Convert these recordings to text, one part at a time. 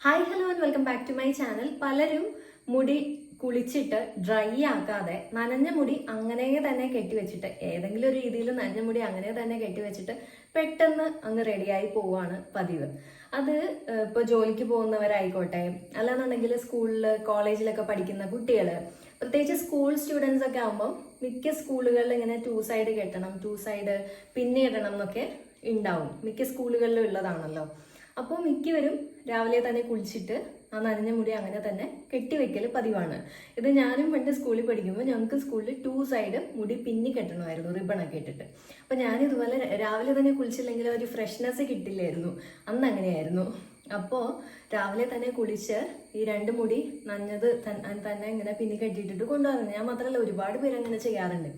Hi hello and welcome back to my channel പലരും മുടി കുളിച്ചിട്ട് ഡ്രൈ ആക്കാതെ നനഞ്ഞ മുടി അങ്ങനെ തന്നെ കെട്ടിവെച്ചിട്ട് ഏതെങ്കിലും ഒരു രീതിയിൽ നനഞ്ഞ മുടി അങ്ങനെ തന്നെ കെട്ടിവെച്ചിട്ട് പെട്ടെന്ന് അങ്ങ് റെഡിയായി പോവാണ് പതിവ്. അത് ഇപ്പോൾ ജോലിക്ക് പോകുന്നവരായിക്കോട്ടെ അല്ലാന്നുണ്ടെങ്കിൽ സ്കൂളിൽ കോളേജിലൊക്കെ പഠിക്കുന്ന കുട്ടികൾ പ്രത്യേകിച്ച് സ്കൂൾ സ്റ്റുഡൻസ് ഒക്കെ ആകുമ്പോൾ മിക്ക സ്കൂളുകളിൽ ഇങ്ങനെ ടു സൈഡ് കെട്ടണം ടു സൈഡ് പിന്നെ ഇടണം എന്നൊക്കെ ഉണ്ടാവും. മിക്ക സ്കൂളുകളിലും ഉള്ളതാണല്ലോ. അപ്പോൾ മിക്കവരും രാവിലെ തന്നെ കുളിച്ചിട്ട് ആ നനഞ്ഞ മുടി അങ്ങനെ തന്നെ കെട്ടിവെക്കൽ പതിവാണ്. ഇത് ഞാനും പണ്ട് സ്കൂളിൽ പഠിക്കുമ്പോൾ ഞങ്ങൾക്ക് സ്കൂളിൽ ടു സൈഡ് മുടി പിന്നി കെട്ടണമായിരുന്നു റിബണൊക്കെ ഇട്ടിട്ട്. ഞാൻ ഇതുപോലെ രാവിലെ തന്നെ കുളിച്ചില്ലെങ്കിൽ ഒരു ഫ്രഷ്നെസ് കിട്ടില്ലായിരുന്നു അന്ന് അങ്ങനെയായിരുന്നു. അപ്പോൾ രാവിലെ തന്നെ കുളിച്ച് ഈ രണ്ട് മുടി നനഞ്ഞത് തന്നെ ഇങ്ങനെ പിന്നി കെട്ടിയിട്ടിട്ട് കൊണ്ടുവന്നു ഞാൻ മാത്രമല്ല ഒരുപാട് പേര് അങ്ങനെ ചെയ്യാറുണ്ട്.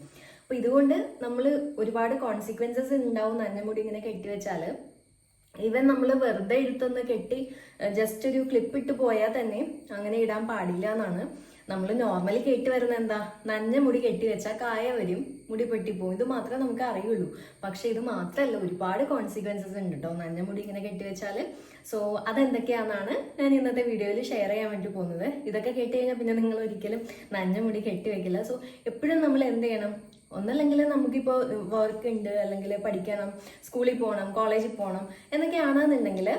അപ്പോൾ ഇതുകൊണ്ട് നമ്മൾ ഒരുപാട് കോൺസിക്വൻസസ് ഉണ്ടാവും നനഞ്ഞ മുടി ഇങ്ങനെ കെട്ടിവെച്ചാൽ ഈവൻ നമ്മൾ വെറുതെ എടുത്തൊന്ന് കെട്ടി ജസ്റ്റ് ഒരു ക്ലിപ്പ് ഇട്ട് പോയാൽ തന്നെ അങ്ങനെ ഇടാൻ പാടില്ല എന്നാണ്. നമ്മൾ നോർമലി കേട്ട് വരുന്ന എന്താ? നഞ്ഞ മുടി കെട്ടി വെച്ചാൽ കായ വരും മുടി പൊട്ടിപ്പോവും. ഇത് മാത്രമേ നമുക്ക് അറിയുള്ളൂ. പക്ഷെ ഇത് മാത്രമല്ല ഒരുപാട് കോൺസിക്വൻസസ് ഉണ്ട് കേട്ടോ നഞ്ഞ മുടി ഇങ്ങനെ കെട്ടി വെച്ചാൽ സോ അതെന്തൊക്കെയാണെന്നാണ് ഞാൻ ഇന്നത്തെ വീഡിയോയിൽ ഷെയർ ചെയ്യാൻ വേണ്ടി പോകുന്നത്. ഇതൊക്കെ കേട്ട് കഴിഞ്ഞാൽ പിന്നെ നിങ്ങൾ ഒരിക്കലും നഞ്ഞ മുടി കെട്ടി വെക്കില്ല. സോ എപ്പോഴും നമ്മൾ എന്ത് ചെയ്യണം? ഒന്നല്ലെങ്കിൽ നമുക്കിപ്പോൾ വർക്ക് ഉണ്ട്. അല്ലെങ്കിൽ പഠിക്കണം സ്കൂളിൽ പോകണം കോളേജിൽ പോകണം എന്നൊക്കെയാണെന്നുണ്ടെങ്കിൽ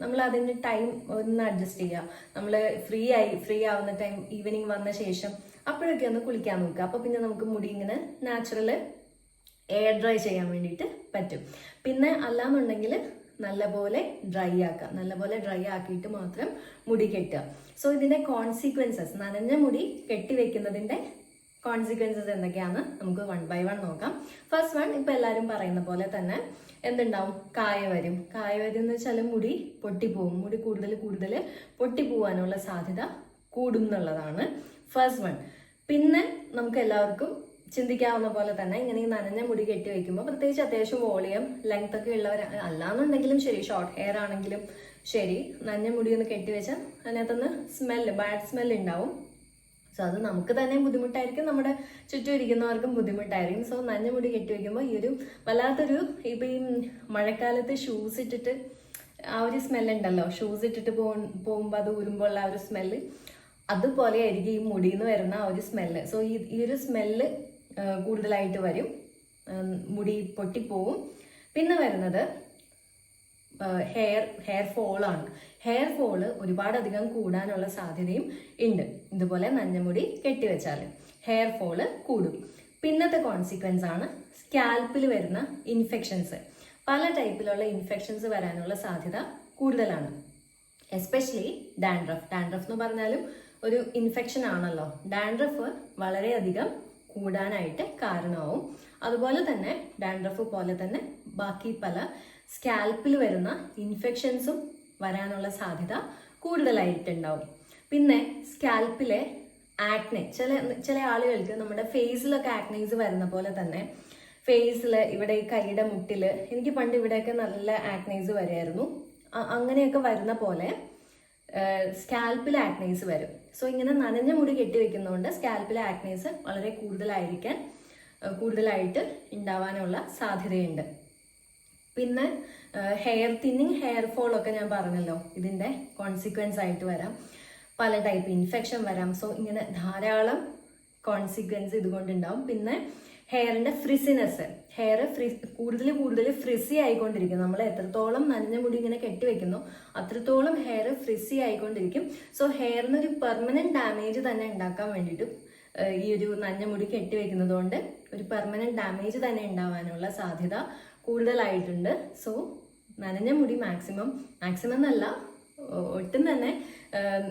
നമ്മൾ അതിന് ടൈം ഒന്ന് അഡ്ജസ്റ്റ് ചെയ്യുക. നമ്മൾ ഫ്രീ ആയി ഫ്രീ ആവുന്ന ടൈം ഈവനിങ് വന്ന ശേഷം അപ്പോഴൊക്കെ ഒന്ന് കുളിക്കാൻ നോക്കുക. അപ്പോൾ പിന്നെ നമുക്ക് മുടി ഇങ്ങനെ നാച്ചുറൽ എയർ ഡ്രൈ ചെയ്യാൻ വേണ്ടിയിട്ട് പറ്റും. പിന്നെ അല്ലാന്നുണ്ടെങ്കിൽ നല്ലപോലെ ഡ്രൈ ആക്കുക. നല്ലപോലെ ഡ്രൈ ആക്കിയിട്ട് മാത്രം മുടി കെട്ടുക. സോ ഇതിന്റെ കോൺസിക്വൻസസ് നനഞ്ഞ മുടി കെട്ടിവെക്കുന്നതിന്റെ കോൺസിക്വൻസസ് എന്തൊക്കെയാന്ന് നമുക്ക് വൺ ബൈ വൺ നോക്കാം. ഫസ്റ്റ് വൺ ഇപ്പൊ എല്ലാവരും പറയുന്ന പോലെ തന്നെ എന്തുണ്ടാവും? കായ വരും. കായ വരും എന്ന് വെച്ചാൽ മുടി പൊട്ടിപ്പോവും. മുടി കൂടുതൽ കൂടുതൽ പൊട്ടിപ്പോവാനുള്ള സാധ്യത കൂടും എന്നുള്ളതാണ് ഫസ്റ്റ് വൺ പിന്നെ നമുക്ക് എല്ലാവർക്കും ചിന്തിക്കാവുന്ന പോലെ തന്നെ ഇങ്ങനെ ഈ നനഞ്ഞ മുടി കെട്ടി വയ്ക്കുമ്പോൾ പ്രത്യേകിച്ച് അത്യാവശ്യം വോളിയം ലെങ്ത് ഒക്കെ ഉള്ളവർ അല്ലാന്നുണ്ടെങ്കിലും ശരി ഷോർട്ട് ഹെയർ ആണെങ്കിലും ശരി നനഞ്ഞ മുടി ഒന്ന് കെട്ടി വെച്ചാൽ അതിനകത്തുനിന്ന് സ്മെല്ല് ബാഡ് സ്മെല്ല് ഉണ്ടാവും. സോ അത് നമുക്ക് തന്നെ ബുദ്ധിമുട്ടായിരിക്കും. നമ്മുടെ ചുറ്റും ഇരിക്കുന്നവർക്കും ബുദ്ധിമുട്ടായിരിക്കും. സോ നഞ്ഞ മുടി കെട്ടി വെക്കുമ്പോൾ ഈ ഒരു വല്ലാത്തൊരു ഇപ്പം ഈ മഴക്കാലത്ത് ഷൂസ് ഇട്ടിട്ട് ആ ഒരു സ്മെല്ല് ഉണ്ടല്ലോ. ഷൂസ് ഇട്ടിട്ട് പോ പോകുമ്പോൾ അത് ഊരുമ്പോൾ ആ ഒരു സ്മെല്ല് അതുപോലെ ആയിരിക്കും ഈ മുടിയിൽ നിന്ന് വരുന്ന ആ ഒരു സ്മെല്ല് സോ ഈ ഈ ഒരു സ്മെല്ല് കൂടുതലായിട്ട് വരും. മുടി പൊട്ടിപ്പോവും. പിന്നെ വരുന്നത് ഹെയർ ഹെയർ ഫോളാണ് ഹെയർ ഫോൾ ഒരുപാടധികം കൂടാനുള്ള സാധ്യതയും ഉണ്ട്. ഇതുപോലെ നഞ്ഞമുടി കെട്ടിവെച്ചാൽ ഹെയർ ഫോൾ കൂടും. പിന്നത്തെ കോൺസിക്വൻസ് ആണ് സ്കാൽപ്പിൽ വരുന്ന ഇൻഫെക്ഷൻസ് പല ടൈപ്പിലുള്ള ഇൻഫെക്ഷൻസ് വരാനുള്ള സാധ്യത കൂടുതലാണ്. എസ്പെഷ്യലി ഡാൻഡ്രഫ് ഡാൻഡ്രഫ് എന്ന് പറഞ്ഞാലും ഒരു ഇൻഫെക്ഷൻ ആണല്ലോ. ഡാൻഡ്രഫ് വളരെയധികം കൂടാനായിട്ട് കാരണമാവും. അതുപോലെ തന്നെ ഡാൻഡ്രഫ് പോലെ തന്നെ ബാക്കി പല സ്കാൽപ്പിൽ വരുന്ന ഇൻഫെക്ഷൻസും വരാനുള്ള സാധ്യത കൂടുതലായിട്ടുണ്ടാവും. പിന്നെ സ്കാൽപ്പിലെ ആക്നെ ചില ചില ആളുകൾക്ക് നമ്മുടെ ഫേസിലൊക്കെ ആക്നൈസ് വരുന്ന പോലെ തന്നെ ഫേസിൽ ഇവിടെ ഈ കൈയുടെ മുട്ടിൽ എനിക്ക് പണ്ട് ഇവിടെയൊക്കെ നല്ല ആക്നൈസ് വരുമായിരുന്നു അങ്ങനെയൊക്കെ വരുന്ന പോലെ സ്കാൽപ്പിൽ ആക്നേസ് വരും. സോ ഇങ്ങനെ നനഞ്ഞ മുടി കെട്ടി വെക്കുന്നതുകൊണ്ട് സ്കാൽപ്പിൽ ആക്നേസ് വളരെ കൂടുതലായിരിക്കാൻ കൂടുതലായിട്ട് ഉണ്ടാവാനുള്ള സാധ്യതയുണ്ട്. പിന്നെ ഹെയർ തിന്നിങ് ഹെയർ ഫോൾ ഒക്കെ ഞാൻ പറഞ്ഞല്ലോ. ഇതിന്റെ കോൺസിക്വൻസ് ആയിട്ട് വരാം. പല ടൈപ്പ് ഇൻഫെക്ഷൻ വരാം. സോ ഇങ്ങനെ ധാരാളം കോൺസിക്വൻസ് ഇതുകൊണ്ടുണ്ടാവും. പിന്നെ ഹെയറിന്റെ ഫ്രിസിനെസ്. ഹെയർ ഫ്രി കൂടുതൽ കൂടുതൽ ഫ്രിസി ആയിക്കൊണ്ടിരിക്കും. നമ്മൾ എത്രത്തോളം നനഞ്ഞ മുടി ഇങ്ങനെ കെട്ടിവെക്കുന്നു അത്രത്തോളം ഹെയർ ഫ്രിസി ആയിക്കൊണ്ടിരിക്കും. സോ ഹെയറിന് ഒരു പെർമനന്റ് ഡാമേജ് തന്നെ ഉണ്ടാക്കാൻ വേണ്ടിയിട്ട് ഈ ഒരു നനഞ്ഞ മുടി കെട്ടിവെക്കുന്നത് കൊണ്ട് ഒരു പെർമനന്റ് ഡാമേജ് തന്നെ ഉണ്ടാവാനുള്ള സാധ്യത കൂടുതലായിട്ടുണ്ട്. സോ നനഞ്ഞ മുടി മാക്സിമം മാക്സിമം എന്നല്ല ഒട്ടും തന്നെ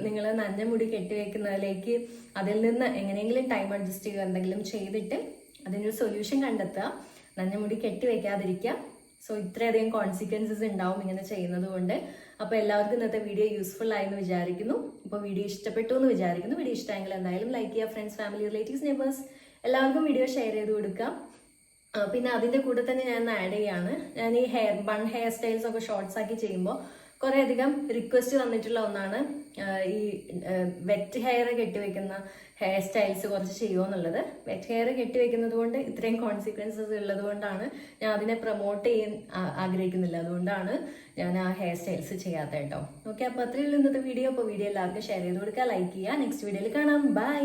നിങ്ങൾ നനഞ്ഞ മുടി കെട്ടിവെക്കുന്നതിലേക്ക് അതിൽ നിന്ന് എങ്ങനെയെങ്കിലും ടൈം അഡ്ജസ്റ്റ് ചെയ്യുക എന്തെങ്കിലും ചെയ്തിട്ട് അതിനൊരു സൊല്യൂഷൻ കണ്ടെത്തുക. നനഞ്ഞ മുടി കെട്ടിവെക്കാതിരിക്കുക സോ ഇത്രയധികം കോൺസിക്വൻസസ് ഉണ്ടാവും ഇങ്ങനെ ചെയ്യുന്നത് കൊണ്ട്. അപ്പോൾ എല്ലാവർക്കും ഇന്നത്തെ വീഡിയോ യൂസ്ഫുൾ ആയി എന്ന് വിചാരിക്കുന്നു. ഇപ്പോൾ വീഡിയോ ഇഷ്ടപ്പെട്ടു എന്ന് വിചാരിക്കുന്നു. വീഡിയോ ഇഷ്ടമായെങ്കിൽ എന്തായാലും ലൈക്ക് ചെയ്യുക ഫ്രണ്ട്സ് ഫാമിലി റിലേറ്റീവ്സ് നെയ്ബേഴ്സ് എല്ലാവർക്കും വീഡിയോ ഷെയർ ചെയ്ത് കൊടുക്കാം പിന്നെ അതിന്റെ കൂടെ തന്നെ ഞാൻ ആഡ് ചെയ്യാണ്. ഞാൻ ഈ ഹെയർ ബൺ ഹെയർ സ്റ്റൈൽസ് ഒക്കെ ഷോർട്സ് ആക്കി ചെയ്യുമ്പോൾ കുറേ അധികം റിക്വസ്റ്റ് വന്നിട്ടുള്ള ഒന്നാണ് ഈ വെറ്റ് ഹെയർ കെട്ടിവെക്കുന്ന ഹെയർ സ്റ്റൈൽസ് കുറച്ച് ചെയ്യുമോ എന്നുള്ളത്. വെറ്റ് ഹെയർ കെട്ടിവെക്കുന്നത് കൊണ്ട് ഇത്രയും കോൺസിക്വൻസസ് ഉള്ളത് കൊണ്ടാണ് ഞാൻ അതിനെ പ്രൊമോട്ട് ചെയ്യാൻ ആഗ്രഹിക്കുന്നില്ല. അതുകൊണ്ടാണ് ഞാൻ ആ ഹെയർ സ്റ്റൈൽസ് ചെയ്യാത്ത കേട്ടോ. ഓക്കെ അപ്പോൾ അത്രയുള്ള ഇന്നത്തെ വീഡിയോ അപ്പോൾ വീഡിയോ എല്ലാവർക്കും ഷെയർ ചെയ്ത് കൊടുക്കുക ലൈക്ക് ചെയ്യുക. നെക്സ്റ്റ് വീഡിയോയിൽ കാണാം. ബൈ